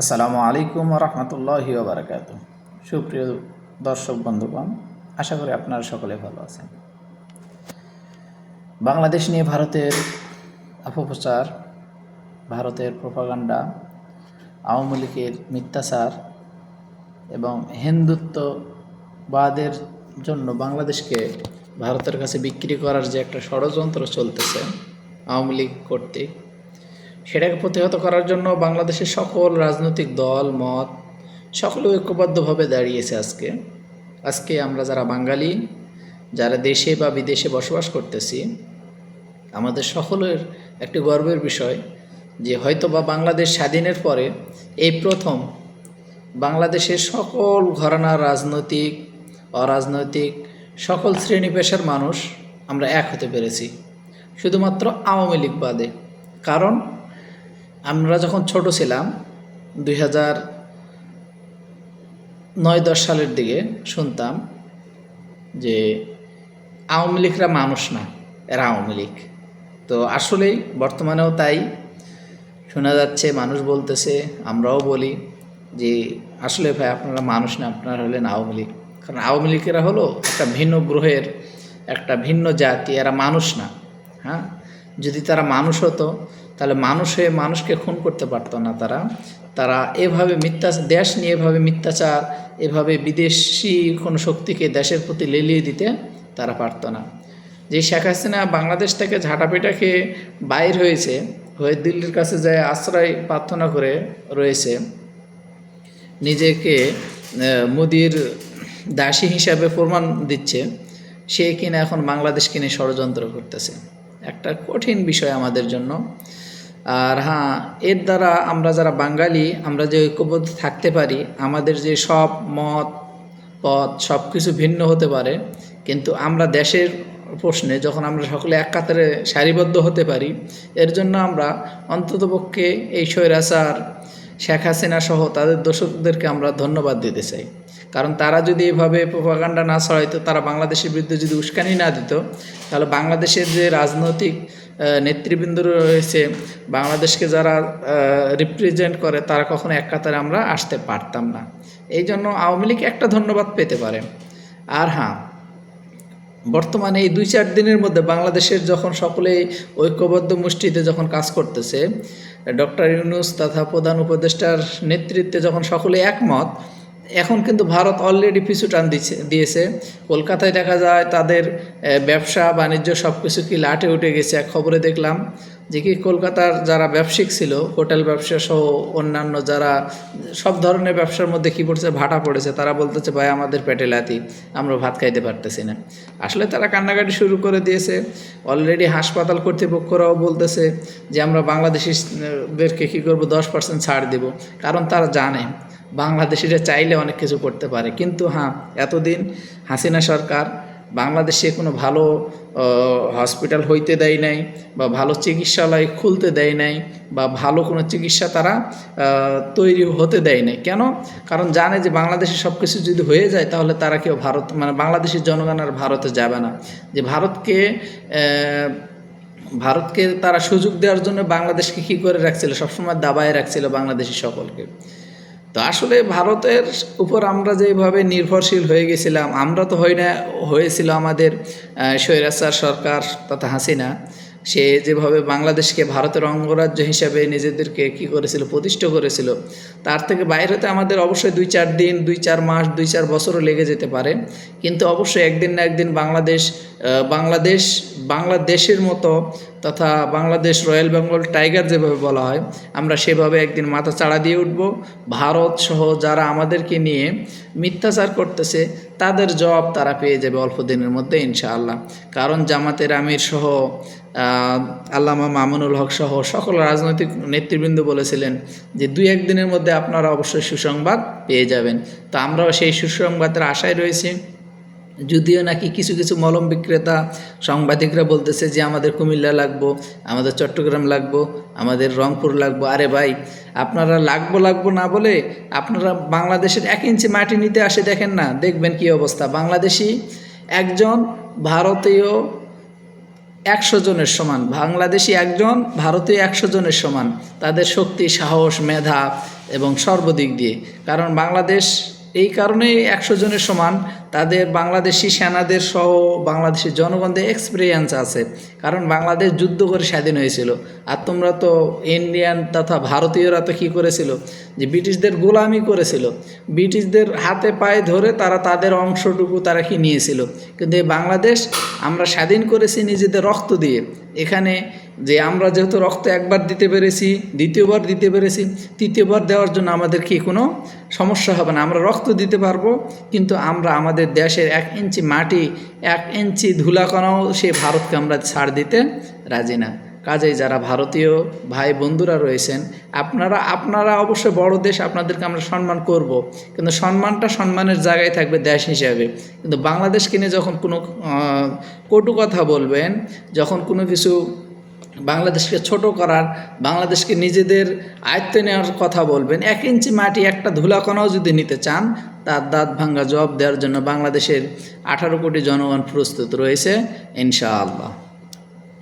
আসসালামু আলাইকুম রহমতুল্লাহি বারাকাত সুপ্রিয় দর্শক বন্ধুগণ, আশা করি আপনারা সকলে ভালো আছেন। বাংলাদেশ নিয়ে ভারতের অপপ্রচার, ভারতের প্রপাগান্ডা, আওয়ামী লীগের মিথ্যাচার এবং হিন্দুত্ববাদের জন্য বাংলাদেশকে ভারতের কাছে বিক্রি করার যে একটা ষড়যন্ত্র চলতেছে, আওয়ামী লীগ কর্তৃক সেটাকে প্রতিহত করার জন্য বাংলাদেশের সকল রাজনৈতিক দল, মত সকলে ঐক্যবদ্ধভাবে দাঁড়িয়েছে আজকে। আজকে আমরা যারা বাঙালি, যারা দেশে বা বিদেশে বসবাস করতেছি, আমাদের সকলের একটি গর্বের বিষয় যে হয়তো বা বাংলাদেশ স্বাধীনের পরে এই প্রথম বাংলাদেশের সকল ঘরানার রাজনৈতিক, অরাজনৈতিক সকল শ্রেণি পেশার মানুষ আমরা এক হতে পেরেছি। শুধুমাত্র আওয়ামী লীগ বাদে। কারণ আমরা যখন ছোট ছিলাম দুই হাজার নয় দশ সালের দিকে শুনতাম যে আওয়ামী লীগরা মানুষ না, এরা আওয়ামী লীগ। তো আসলেই বর্তমানেও তাই। শোনা যাচ্ছে, মানুষ বলতেছে, আমরাও বলি যে, আসলে ভাই, আপনারা মানুষ না, আপনারা হলেন আওয়ামী লীগ। কারণ আওয়ামী লীগেরা হলো একটা ভিন্ন গ্রহের, একটা ভিন্ন জাতি, এরা মানুষ না হ্যাঁ? যদি তারা মানুষ হতো তাহলে মানুষ মানুষকে খুন করতে পারতো না তারা। তারা এভাবে মিথ্যা, দেশ নিয়ে এভাবে মিথ্যাচার, এভাবে বিদেশি কোনো শক্তিকে দেশের প্রতি লেলিয়ে দিতে তারা পারতো না। যে শেখ হাসিনা বাংলাদেশ থেকে ঝাঁটাপিটা খেয়ে বাইর হয়েছে, হয়ে দিল্লির কাছে যায় আশ্রয় প্রার্থনা করে রয়েছে, নিজেকে মোদির দাসী হিসাবে প্রমাণ দিচ্ছে, সে কিনা এখন বাংলাদেশ কিনে ষড়যন্ত্র করতেছে। একটা কঠিন বিষয় আমাদের জন্য। আর হ্যাঁ এর দ্বারা আমরা যারা বাঙালি, আমরা যে ঐক্যবদ্ধ থাকতে পারি, আমাদের যে সব মত, পথ সব কিছু ভিন্ন হতে পারে। কিন্তু আমরা দেশের প্রশ্নে যখন আমরা সকলে এক কাতারে সারিবদ্ধ হতে পারি, এর জন্য আমরা অন্ততপক্ষে এই স্বৈরাচার, শেখ হাসিনা সহ তাদের দর্শকদেরকে আমরা ধন্যবাদ দিতে চাই। কারণ তারা যদি এভাবে প্রপাগান্ডা না ছড়াইতো, তারা বাংলাদেশের বিরুদ্ধে যদি উস্কানি না দিত, তাহলে বাংলাদেশের যে রাজনৈতিক নেতৃবৃন্দ রয়েছে, বাংলাদেশকে যারা রিপ্রেজেন্ট করে, তারা কখনো এক কাতারে আমরা আসতে পারতাম না। এই জন্য আওয়ামী লীগ একটা ধন্যবাদ পেতে পারে। আর হ্যাঁ বর্তমানে এই দুই চার দিনের মধ্যে বাংলাদেশের যখন সকলেই ঐক্যবদ্ধ মুষ্টিতে যখন কাজ করতেছে, ডক্টর ইউনুস তথা প্রধান উপদেষ্টার নেতৃত্বে যখন সকলে একমত এখন কিন্তু ভারত অলরেডি পিছু টান দিয়েছে। কলকাতায় দেখা যায় তাদের ব্যবসা, বাণিজ্য সব কিছু কি লাটে উঠে গেছে এক খবরে দেখলাম যে কি কলকাতার যারা ব্যবসায়িক ছিল, হোটেল ব্যবসা সহ অন্যান্য যারা, সব ধরনের ব্যবসার মধ্যে কী পড়ছে, ভাটা পড়েছে। তারা বলতেছে, ভাই, আমাদের পেটে লাতি আমরা ভাত খাইতে পারতেছি না। আসলে তারা কান্নাকাটি শুরু করে দিয়েছে। অলরেডি হাসপাতাল কর্তৃপক্ষরাও বলতেছে যে, আমরা বাংলাদেশিদেরকে কী করব, দশ পার্সেন্ট ছাড় দেব। কারণ তারা জানে বাংলাদেশিরা চাইলে অনেক কিছু করতে পারে। কিন্তু হ্যাঁ এতদিন হাসিনা সরকার বাংলাদেশে কোনো ভালো হসপিটাল হইতে দেয় নাই বা ভালো চিকিৎসালয় খুলতে দেয় নাই বা ভালো কোনো চিকিৎসা তারা তৈরি হতে দেয় নাই। কেন? কারণ জানে যে বাংলাদেশে সব কিছু যদি হয়ে যায় তাহলে তারা কেউ ভারত মানে বাংলাদেশের জনগণ আর ভারতে যাবে না। যে ভারতকে ভারতকে তারা সুযোগ দেওয়ার জন্য বাংলাদেশকে কী করে রাখছিল? সবসময় দাবায় রাখছিল বাংলাদেশি সকলকে। তো আসলে ভারতের উপর আমরা যেভাবে নির্ভরশীল হয়ে গেছিলাম, আমরা তো হই না, হয়েছিল আমাদের স্বৈরাচার সরকার তথা হাসিনা। সে যেভাবে বাংলাদেশকে ভারতের অঙ্গরাজ্য হিসাবে নিজেদেরকে কি করেছিল, প্রতিষ্ঠা করেছিল, তার থেকে বাইরে হতে আমাদের অবশ্যই দুই চার দিন, দুই চার মাস, দুই চার বছরও লেগে যেতে পারে। কিন্তু অবশ্যই একদিন না একদিন বাংলাদেশ বাংলাদেশ, বাংলাদেশের মতো তথা বাংলাদেশ রয়্যাল বেঙ্গল টাইগার যেভাবে বলা হয়, আমরা সেভাবে একদিন মাথা চাড়া দিয়ে উঠব। ভারত সহ যারা আমাদেরকে নিয়ে মিথ্যাচার করতেছে তাদের জবাব তারা পেয়ে যাবে অল্প দিনের মধ্যে, ইনশাআল্লাহ। কারণ জামাতের আমির সহ আল্লামা মামুনুল হক সহ সকল রাজনৈতিক নেতৃবৃন্দ বলেছিলেন যে দুই একদিনের মধ্যে আপনারা অবশ্যই সুসংবাদ পেয়ে যাবেন। তো আমরাও সেই সুসংবাদের আশায় রয়েছি। যদিও নাকি কিছু কিছু মলম বিক্রেতা সাংবাদিকরা বলতেছে যে আমাদের কুমিল্লা লাগবো, আমাদের চট্টগ্রাম লাগবো, আমাদের রংপুর লাগবো। আরে ভাই, আপনারা লাগবো লাগবো না বলে আপনারা বাংলাদেশের এক ইঞ্চি মাটি নিতে আসে দেখেন না, দেখবেন কি অবস্থা। বাংলাদেশি একজন ভারতীয় একশো জনের সমান, বাংলাদেশি একজন ভারতীয় একশো জনের সমান। তাদের শক্তি, সাহস, মেধা এবং সর্বদিক দিয়ে। কারণ বাংলাদেশ এই কারণেই একশো জনের সমান তাদের বাংলাদেশি সেনাদের সহ বাংলাদেশের জনগণদের এক্সপিরিয়েন্স আছে। কারণ বাংলাদেশ যুদ্ধ করে স্বাধীন হয়েছিল। আর তোমরা তো ইন্ডিয়ান তথা ভারতীয়রা তো কী করেছিল? যে ব্রিটিশদের গোলামি করেছিল। ব্রিটিশদের হাতে পায়ে ধরে তারা তাদের অংশটুকু তারা কি নিয়েছিল? কিন্তু এই বাংলাদেশ আমরা স্বাধীন করেছি নিজেদের রক্ত দিয়ে। এখানে যে আমরা যেহেতু রক্ত একবার দিতে পেরেছি, দ্বিতীয়বার দিতে পেরেছি, তৃতীয়বার দেওয়ার জন্য আমাদের কি কোনো সমস্যা হবে না। আমরা রক্ত দিতে পারব, কিন্তু আমরা আমাদের দেশের এক ইঞ্চি মাটি, এক ইঞ্চি ধুলাকণাও সে ভারতকে আমরা ছাড় দিতে রাজি না। কাজেই যারা ভারতীয় ভাই বন্ধুরা রয়েছেন, আপনারা আপনারা অবশ্যই বড় দেশ, আপনাদেরকে আমরা সম্মান করব। কিন্তু সম্মানটা সম্মানের জায়গায় থাকবে দেশ হিসাবে। কিন্তু বাংলাদেশকে নিয়ে যখন কোনো কটু কথা বলবেন, যখন কোনো কিছু বাংলাদেশকে ছোট করার, বাংলাদেশকে নিজেদের আয়ত্তে নেওয়ার কথা বলবেন। এক ইঞ্চি মাটি, একটা ধুলাকণাও যদি নিতে চান, তার দাঁত ভাঙ্গা জবাব দেওয়ার জন্য বাংলাদেশের আঠারো কোটি জনগণ প্রস্তুত রয়েছে, ইনশাআল্লাহ।